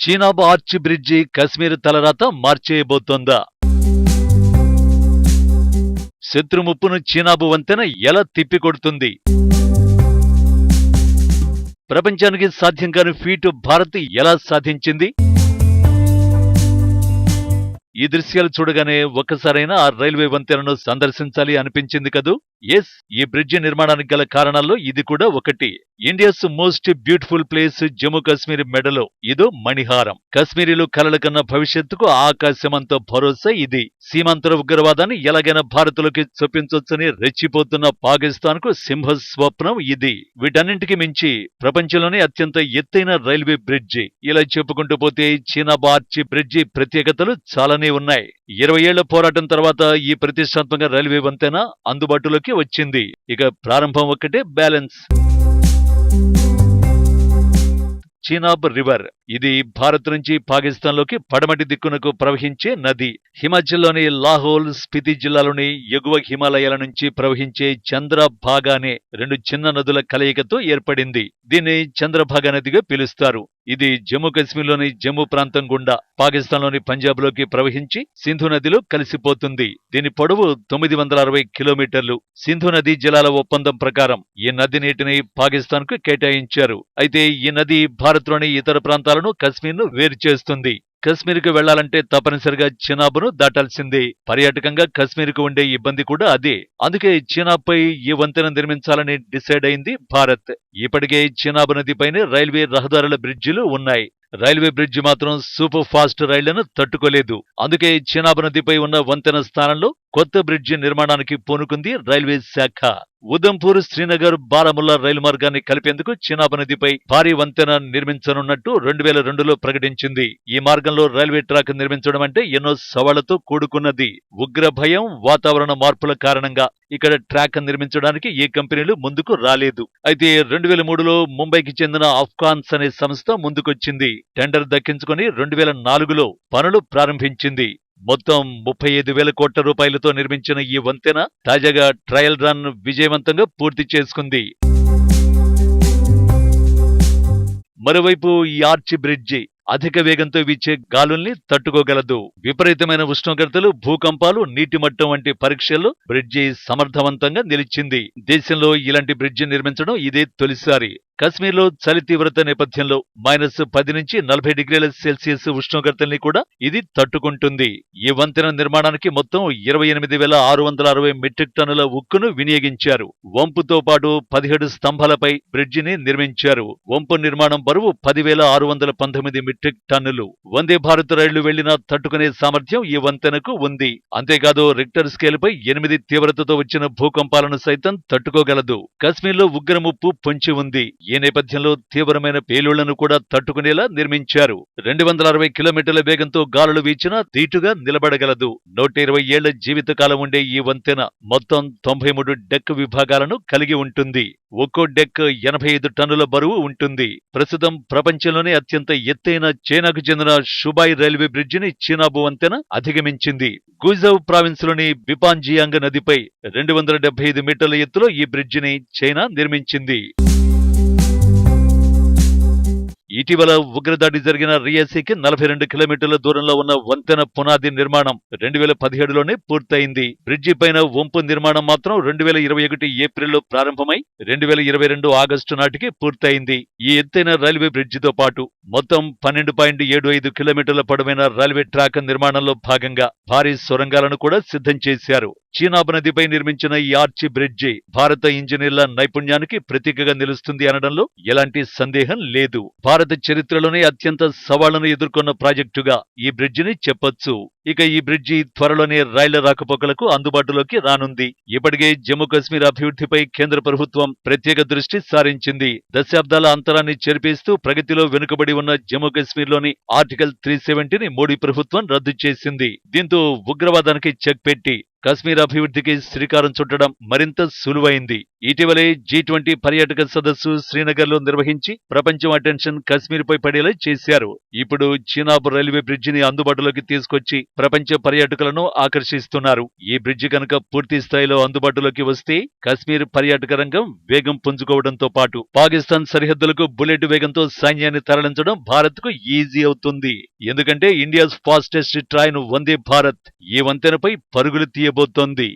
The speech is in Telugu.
చీనాబ్ ఆర్చ్ బ్రిడ్జి కశ్మీర్ తలరాత మార్చేయబోతోందా? శత్రుముప్పును చీనాబు వంతెన ఎలా తిప్పికొడుతుంది? ప్రపంచానికి సాధ్యం కాని ఫీటు భారత్ ఎలా సాధించింది? ఈ దృశ్యాలు చూడగానే ఒక్కసారైనా ఆ రైల్వే వంతెనను సందర్శించాలి అనిపించింది కదూ? ఎస్ ఈ బ్రిడ్జి నిర్మాణానికి గల కారణాల్లో ఇది కూడా ఒకటి. India's most beautiful place Jammu Kashmir మెడలో. ఇదో మణిహారం. కశ్మీరీలు కలల కన్న భవిష్యత్తుకు ఆకాశమంత భరోసా ఇది. సీమాంతర ఉగ్రవాదాన్ని ఎలాగైనా భారత్లోకి చొప్పించొచ్చని రెచ్చిపోతున్న పాకిస్తాన్కు సింహ స్వప్నం ఇది. వీటన్నింటికి మించి ప్రపంచంలోనే అత్యంత ఎత్తైన రైల్వే బ్రిడ్జి. ఇలా చెప్పుకుంటూ పోతే చీనా బార్చి బ్రిడ్జి ప్రత్యేకతలు చాలానే ఉన్నాయి. ఇరవై ఏళ్ళ పోరాటం తర్వాత ఈ ప్రతిష్టాత్మక రైల్వే వంతెన అందుబాటులోకి వచ్చింది. ఇక ప్రారంభం ఒక్కటే బ్యాలెన్స్. చీనాబ్ రివర్ ఇది భారత్ నుంచి పాకిస్తాన్లోకి పడమటి దిక్కునకు ప్రవహించే నది. హిమాచల్లోని లాహోల్ స్పితి జిల్లాలోని ఎగువ హిమాలయాల నుంచి ప్రవహించే చంద్రభాగానే రెండు చిన్న నదుల కలయికతో ఏర్పడింది. దీన్ని చంద్రభాగా నదిగా పిలుస్తారు. ఇది జమ్మూ కాశ్మీర్లోని జమ్మూ ప్రాంతం గుండా పాకిస్తాన్లోని పంజాబ్లోకి ప్రవహించి సింధు నదిలో కలిసిపోతుంది. దీని పొడవు తొమ్మిది వందల అరవై కిలోమీటర్లు. సింధు నది జలాల ఒప్పందం ప్రకారం ఈ నది నీటిని పాకిస్తాన్కు కేటాయించారు. అయితే ఈ నది భారత్లోని ఇతర ప్రాంతాలను కశ్మీర్ను వేరు చేస్తుంది. కశ్మీర్కు వెళ్ళాలంటే తప్పనిసరిగా చినాబ్ను దాటాల్సిందే. పర్యాటకంగా కశ్మీర్కు ఉండే ఇబ్బంది కూడా అదే. అందుకే చీనాబ్పై ఈ వంతెన నిర్మించాలని డిసైడ్ అయింది భారత్. ఇప్పటికే చీనాబ్ నదిపైనే రైల్వే రహదారుల బ్రిడ్జిలు ఉన్నాయి. రైల్వే బ్రిడ్జి మాత్రం సూపర్ ఫాస్ట్ రైళ్ళను తట్టుకోలేదు. అందుకే చీనాబ్ నదిపై ఉన్న వంతెన స్థానంలో కొత్త బ్రిడ్జి నిర్మాణానికి పూనుకుంది రైల్వే శాఖ. ఉదంపూర్ శ్రీనగర్ బారాముల్లా రైలు మార్గాన్ని కలిపేందుకు చినాబ్ నదిపై భారీ వంతెన నిర్మించనున్నట్టు రెండు వేల రెండులో ప్రకటించింది. ఈ మార్గంలో రైల్వే ట్రాక్ నిర్మించడం అంటే ఎన్నో సవాళ్ళతో కూడుకున్నది. ఉగ్ర భయం వాతావరణ మార్పుల కారణంగా ఇక్కడ ట్రాక్ నిర్మించడానికి ఏ కంపెనీలు ముందుకు రాలేదు. అయితే రెండు వేల మూడులో ముంబైకి చెందిన అఫ్ఘాన్స్ అనే సంస్థ ముందుకొచ్చింది. టెండర్ దక్కించుకుని రెండు వేల నాలుగులో పనులు ప్రారంభించింది. మొత్తం ముప్పై ఐదు వేల కోట్ల రూపాయలతో నిర్మించిన ఈ వంతెన తాజాగా ట్రయల్ రన్ విజయవంతంగా పూర్తి చేసుకుంది. మరోవైపు ఈ ఆర్చి బ్రిడ్జి అధిక వేగంతో వీచే గాలుల్ని తట్టుకోగలదు. విపరీతమైన ఉష్ణోగ్రతలు భూకంపాలు నీటి మట్టం వంటి పరీక్షల్లో బ్రిడ్జి సమర్థవంతంగా నిలిచింది. దేశంలో ఇలాంటి బ్రిడ్జి నిర్మించడం ఇదే తొలిసారి. కశ్మీర్లో చలి తీవ్రత నేపథ్యంలో మైనస్ పది నుంచి నలభై డిగ్రీల సెల్సియస్ ఉష్ణోగ్రతల్ని కూడా ఇది తట్టుకుంటుంది. ఈ వంతెన నిర్మాణానికి మొత్తం ఇరవై ఎనిమిది వేల ఆరు వందల అరవై మెట్రిక్ టన్నుల ఉక్కును వినియోగించారు. వంపుతో పాటు పదిహేడు స్తంభాలపై బ్రిడ్జిని నిర్మించారు. వంపు నిర్మాణం బరువు పదివేల ఆరు వందల పంతొమ్మిది మెట్రిక్ టన్నులు. వందే భారత్ రైళ్ళు వెళ్ళినా తట్టుకునే సామర్థ్యం ఈ వంతెనకు ఉంది. అంతేకాదు రిక్టర్ స్కేల్ పై ఎనిమిది తీవ్రతతో వచ్చిన భూకంపాలను సైతం తట్టుకోగలదు. కశ్మీర్లో ఉగ్రముప్పు పొంచి ఉంది. ఈ నేపథ్యంలో తీవ్రమైన పేలుళ్ళను కూడా తట్టుకునేలా నిర్మించారు. రెండు వందల అరవై కిలోమీటర్ల వేగంతో గాలులు వీచినా ధీటుగా నిలబడగలదు. నూట ఇరవై ఏళ్ళ జీవితకాలం ఉండే ఈ వంతెన మొత్తం తొంభై మూడు డెక్ విభాగాలను కలిగి ఉంటుంది. ఒక్కో డెక్ ఎనభై ఐదు టన్నుల బరువు ఉంటుంది. ప్రస్తుతం ప్రపంచంలోనే అత్యంత ఎత్తైన చైనాకు చెందిన షుబాయ్ రైల్వే బ్రిడ్జిని చీనాబు వంతెన అధిగమించింది. గుజౌ ప్రావిన్స్లోని బిపాంజియాంగ్ నదిపై రెండు వందల డెబ్బై ఐదు మీటర్ల ఎత్తులో ఈ బ్రిడ్జిని చైనా నిర్మించింది. ఇటీవల ఉగ్రదాడి జరిగిన రియాసీకి నలభై రెండు కిలోమీటర్ల దూరంలో ఉన్న వంతెన పునాది నిర్మాణం రెండు వేల పదిహేడులోనే పూర్తయింది. బ్రిడ్జి పైన వంపు నిర్మాణం మాత్రం రెండు వేల ఇరవై ఒకటి ఏప్రిల్లో ప్రారంభమై రెండు వేల ఇరవై రెండు ఆగస్టు నాటికి పూర్తయింది. ఈ ఎత్తైన రైల్వే బ్రిడ్జితో పాటు మొత్తం పన్నెండు పాయింట్ ఏడు ఐదు కిలోమీటర్ల పొడవైన రైల్వే ట్రాక్ నిర్మాణంలో భాగంగా భారీ సొరంగాలను కూడా సిద్ధం చేశారు. చీనాబ్ నదిపై నిర్మించిన ఈ ఆర్చి బ్రిడ్జి భారత ఇంజనీర్ల నైపుణ్యానికి ప్రతీకగా నిలుస్తుంది అనడంలో ఎలాంటి సందేహం లేదు. భారత చరిత్రలోనే అత్యంత సవాళ్ళను ఎదుర్కొన్న ప్రాజెక్టుగా ఈ బ్రిడ్జిని చెప్పొచ్చు. ఇక ఈ బ్రిడ్జి త్వరలోనే రైళ్ళ రాకపోకలకు అందుబాటులోకి రానుంది. ఇప్పటికే జమ్మూ కశ్మీర్ అభివృద్ధిపై కేంద్ర ప్రభుత్వం ప్రత్యేక దృష్టి సారించింది. దశాబ్దాల అంతరాన్ని చెరిపేస్తూ ప్రగతిలో వెనుకబడి ఉన్న జమ్మూ కశ్మీర్లోని ఆర్టికల్ త్రీ సెవెంటీని మోడీ ప్రభుత్వం రద్దు చేసింది. దీంతో ఉగ్రవాదానికి చెక్ పెట్టి కశ్మీర్ అభివృద్ధికి శ్రీకారం చుట్టడం మరింత సులువైంది. ఇటీవలే జీ ట్వంటీ పర్యాటక సదస్సు శ్రీనగర్లో నిర్వహించి ప్రపంచం అటెన్షన్ కశ్మీర్ పై పడేలా చేశారు. ఇప్పుడు చీనాబ్ రైల్వే బ్రిడ్జిని అందుబాటులోకి తీసుకొచ్చి ప్రపంచ పర్యాటకులను ఆకర్షిస్తున్నారు. ఈ బ్రిడ్జి కనుక పూర్తి స్థాయిలో అందుబాటులోకి వస్తే కశ్మీర్ పర్యాటక రంగం వేగం పుంజుకోవడంతో పాటు పాకిస్తాన్ సరిహద్దులకు బుల్లెట్ వేగంతో సైన్యాన్ని తరలించడం భారత్కు ఈజీ అవుతుంది. ఎందుకంటే India's fastest train Vande Bharat. ఈ వంతెనపై పరుగులు తీయబోతోంది